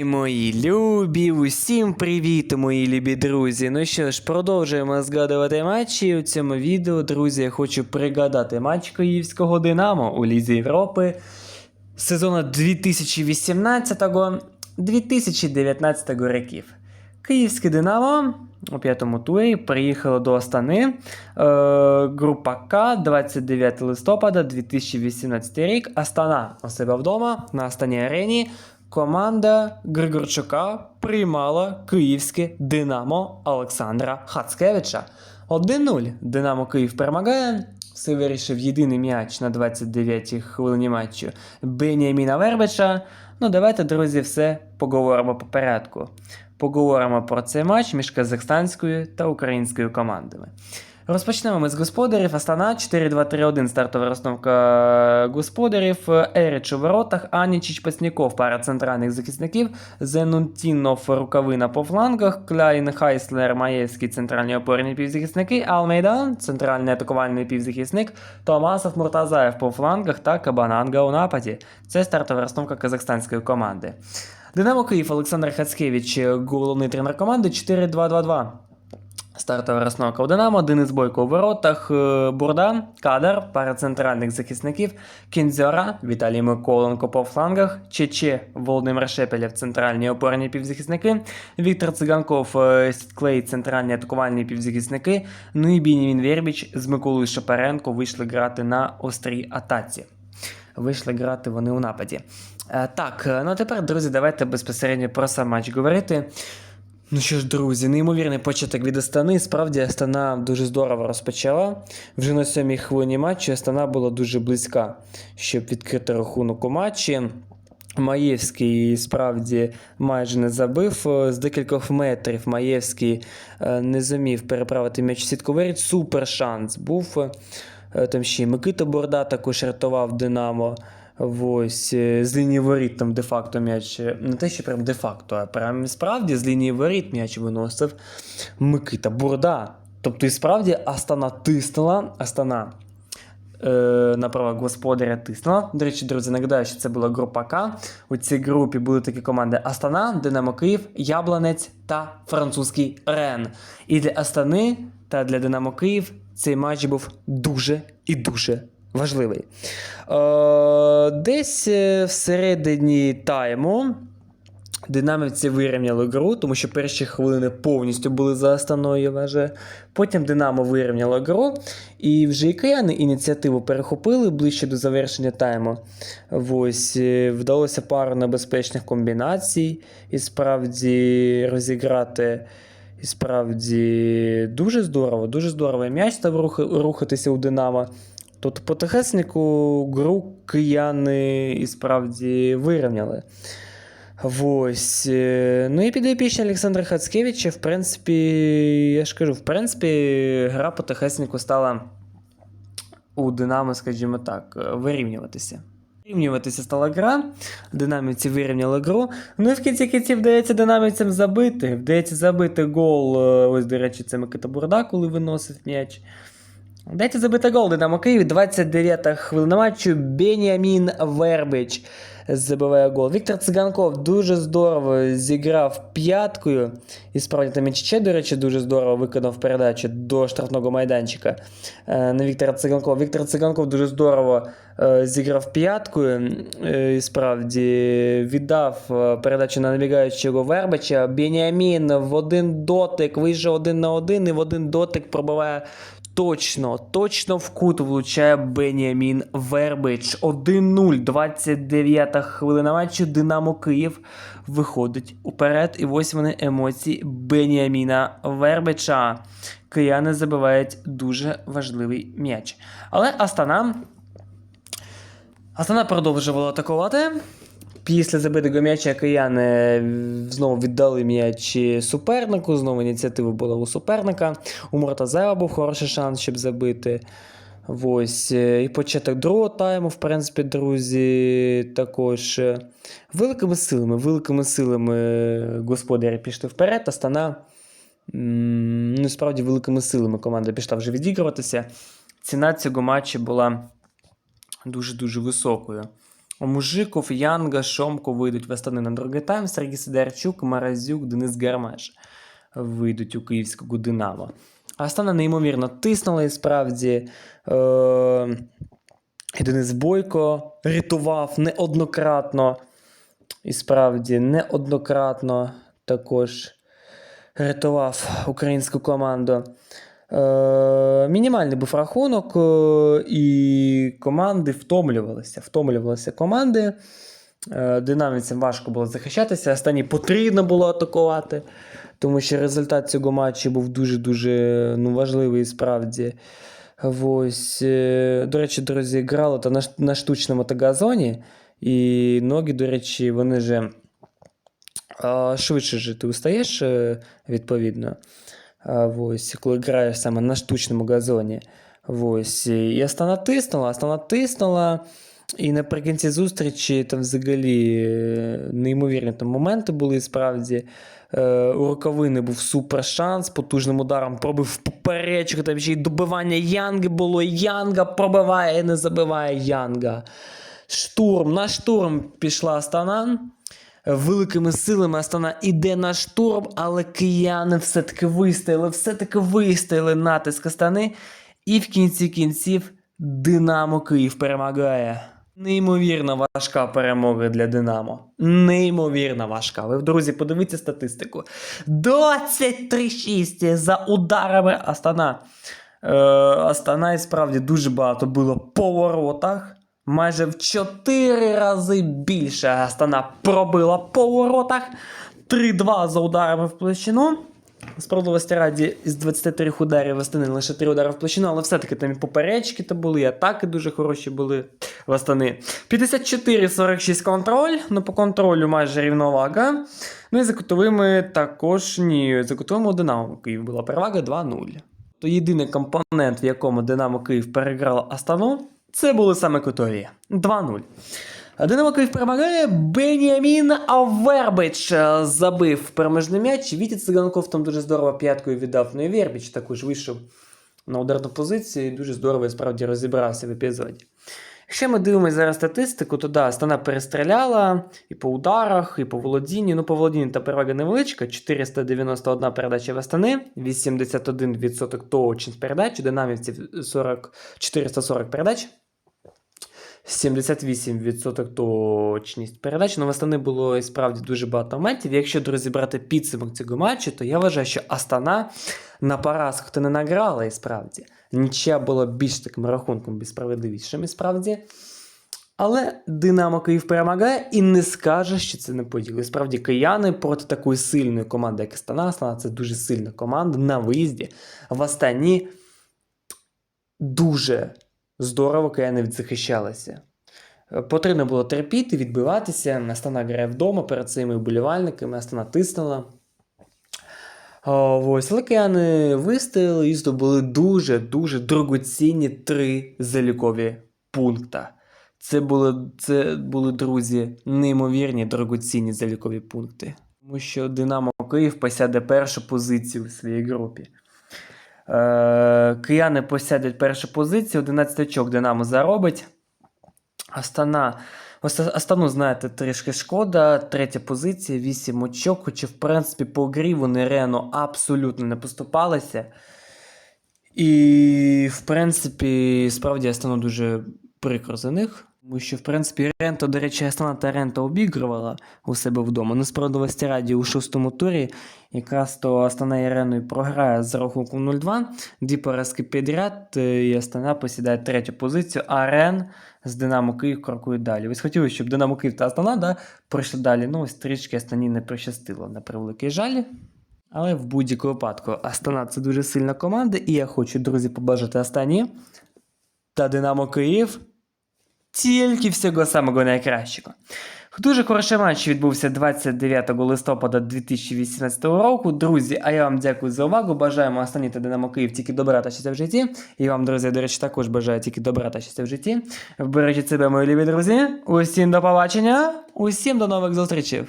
Мої любі, усім привіт, мої любі друзі. Ну що ж, продовжуємо згадувати матчі. У цьому відео, друзі, я хочу пригадати матч Київського Динамо у Лізі Європи сезону 2018-2019 років. Київське Динамо у п'ятому турі приїхало до Астани. Е, група К 29 листопада 2018 рік. Астана у себе вдома на Астані Арені. Команда Григорчука приймала київське Динамо Олександра Хацкевича. 1-0. Динамо Київ перемагає. Все вирішив єдиний м'яч на 29-й хвилині матчу Беніаміна Вербича. Ну, давайте, друзі, все поговоримо по порядку. Поговоримо про цей матч між казахстанською та українською командами. Розпочнемо ми з господарів. Астана 4-2-3-1 стартова розстановка господарів. Ерич у воротах, Анічіч Пасніков, пара центральних захисників, Зенунтінов, рукавина по флангах, Кляйн, Хайслер, Маєвський, центральні опорні півзахисники, Алмейдан, центральний атакувальний півзахисник, Томасов, Муртазаєв по флангах та Кабананга у нападі. Це стартова розстановка казахстанської команди. Динамо Київ Олександр Хацкевич, головний тренер команди 4-2-2-2. Стартова розстановка у Денис Бойко у воротах, е, Бурда, Кадар, пара центральних захисників, Кінзьора, Віталій Миколенко по флангах, Чече, Володимир Шепелєв, центральні опорні півзахисники, Віктор Циганков, е, Клей, центральні атакувальні півзахисники, ну і Бінімін Вербіч з Миколою Шапаренко вийшли грати на острій атаці. Вийшли грати вони у нападі. Е, Так, ну а тепер, друзі, давайте безпосередньо про сам матч говорити. Ну що ж, друзі, неймовірний початок від Астани. Справді Астана дуже здорово розпочала. Вже на сьомій хвилині матчу Астана була дуже близька, щоб відкрити рахунок у матчі. Маєвський справді майже не забив. З декількох метрів Маєвський е, не зумів переправити м'яч воріт. Супер шанс був. Е, Там ще Микита Борда також рятував Динамо. Ось е, з лінії воріт там де-факто м'яч. е, Не те, що прям де-факто, а прям справді з лінії воріт м'яч виносив Микита Бурда. Тобто, і справді Астана тиснула. Астана е, на правах господаря тиснула. До речі, друзі, нагадаю, що це була група К. У цій групі були такі команди Астана, Динамо Київ, Ябланець та французький Рен. І для Астани та для Динамо Київ цей матч був дуже і дуже важливий. Е, десь е, всередині тайму. Динамівці вирівняли гру, тому що перші хвилини повністю були за Астаною, я. Потім Динамо вирівняло гру, і вже і кияни ініціативу перехопили ближче до завершення тайму. Ось, е, вдалося пару небезпечних комбінацій і справді розіграти. І справді дуже здорово, дуже здорово. М'яч став рухатися у Динамо. Тут потихеснику гру кияни і справді вирівняли. Ось. е, Ну і підопічні Олександра Хацкевича, в принципі, я ж кажу, в принципі, гра потихеснику стала у Динамо, скажімо так, вирівнюватися. Вирівнюватися стала гра, динамівці вирівняли гру. Ну і в кінці кінців вдається динамівцям забити. Вдається забити гол. е, Ось, до речі, це Микита Бурда, коли виносив м'яч. Вдається забити гол Динамо Київ. 29-та хвилина матчу. Беніамін Вербич забиває гол. Віктор Циганков дуже здорово зіграв п'яткою. І справді там Чече, до речі, дуже здорово виконав передачу до штрафного майданчика е, на Віктора Циганкова. Віктор Циганков дуже здорово е, зіграв п'яткою. е, І справді віддав передачу на набігаючого Вербича. Беніамін в один дотик вийшов один на один і в один дотик пробиває Точно, точно в кут влучає Беніамін Вербич. 1-0, 29 хвилина матчу. Динамо Київ виходить уперед. І ось вони емоції Беніаміна Вербича. Кияни забивають дуже важливий м'яч. Але Астана. Астана продовжувала атакувати. Після забитого м'яча кияни знову віддали м'яч супернику. Знову ініціатива була у суперника. У Муртазева був хороший шанс, щоб забити. Ось. е, І початок другого тайму, в принципі, друзі, також е, великими силами, великими силами господарі пішли вперед. Астана, м, ну, справді, великими силами команда пішла вже відігруватися. Ціна цього матчу була дуже-дуже високою. Мужиков, Янга, Шомко вийдуть в Астани на другий тайм. Сергій Сидорчук, Маразюк, Денис Гармаш вийдуть у київського Динамо. Астана неймовірно тиснула і справді. Е- Денис Бойко рятував неоднократно. І справді неоднократно також рятував українську команду. Е, мінімальний був рахунок, е, і команди втомлювалися. Втомлювалися команди. Е, динамівцям важко було захищатися. Останній потрібно було атакувати, тому що результат цього матчу був дуже-дуже ну, важливий і справді. Ось, до речі, друзі, грали то на, штучному та газоні, і ноги, до речі, вони же швидше же ти устаєш, відповідно. А, ось, коли граєш саме на штучному газоні. Ось, і Астана тиснула, Астана тиснула. І наприкінці зустрічі там взагалі е, неймовірні там моменти були справді. Е, у роковини був супер шанс, потужним ударом пробив поперечку, там ще й добивання Янги було. Янга пробиває і не забиває Янга. Штурм, на штурм пішла Астана. Великими силами Астана іде на штурм, але кияни все-таки вистояли, все-таки вистояли натиск Астани. І в кінці кінців Динамо Київ перемагає. Неймовірно важка перемога для Динамо. Неймовірно важка. Ви, друзі, подивіться статистику. 23-6 за ударами Астана. Е, Астана і справді дуже багато було по воротах. Майже в 4 рази більше Астана пробила по воротах. 3-2 за ударами в площину. Справедливості раді, із 23 ударів Астани лише 3 удари в площину, але все-таки там і поперечки то були, і атаки дуже хороші були в Астани. 54-46 контроль. Ну, по контролю майже рівновага. Ну і за кутовими також ні. За кутовими у Динамо Київ була перевага 2-0. То єдиний компонент, в якому Динамо Київ переграла Астану, це були саме кутові. 2-0. А Динамо Київ перемагає. Бенямін Вербич е, забив переможний м'яч. Вітя Циганков там дуже здорово п'яткою віддав. Ну і Вербич також вийшов на ударну позицію і дуже здорово і справді розібрався в епізоді. Якщо ми дивимося зараз статистику, то да, Астана перестріляла і по ударах, і по володінню. Ну, по володінню та перевага невеличка. 491 передача в Астани, 81% точність передач, у динамівців 40, 440 передач. 78% точність передач. Ну, в було і справді дуже багато моментів. Якщо друзі брати підсумок цього матчу, то я вважаю, що Астана на поразках то не награла і справді. Нічия була більш таким рахунком більш справедливішим і справді. Але Динамо Київ перемагає і не скаже, що це не поділ. І справді кияни проти такої сильної команди, як Астана. Астана це дуже сильна команда на виїзді. В Астані дуже здорово кияни відзахищалися. Е, Потрібно було терпіти, відбиватися. Астана грає вдома перед своїми вболівальниками, Астана тиснула. Ось, але кияни вистояли і здобули дуже-дуже дорогоцінні три залікові пункта. Це були, це були, друзі, неймовірні дорогоцінні залікові пункти. Тому що Динамо Київ посяде першу позицію в своїй групі. Е, кияни посядуть першу позицію, 11 очок Динамо заробить. Астана. Астану, знаєте, трішки шкода. Третя позиція, 8 очок. Хоча, в принципі, по грі вони реально абсолютно не поступалися. І, в принципі, справді Астану дуже прикро за них. Тому що, в принципі, Рента, до речі, Астана та Рента обігрувала у себе вдома. Несправедливості раді у шостому турі якраз то Астана і Реною програє з рахунком 0-2. Дві поразки підряд, е, і Астана посідає третю позицію, а Рен з Динамо Київ крокують далі. Ви хотіли, щоб Динамо Київ та Астана да, пройшли далі. Ну, ось трішки Астані не прищастило на превеликий жаль. Але в будь-якому випадку Астана це дуже сильна команда, і я хочу, друзі, побажати Астані та Динамо Київ тільки всього самого найкращого. Дуже хороший матч відбувся 29 листопада 2018 року. Друзі, а я вам дякую за увагу. Бажаємо останні та Динамо Київ тільки добра та щастя в житті. І вам, друзі, до речі, також бажаю тільки добра та щастя в житті. Бережіть себе, мої любі друзі. Усім до побачення, усім до нових зустрічей.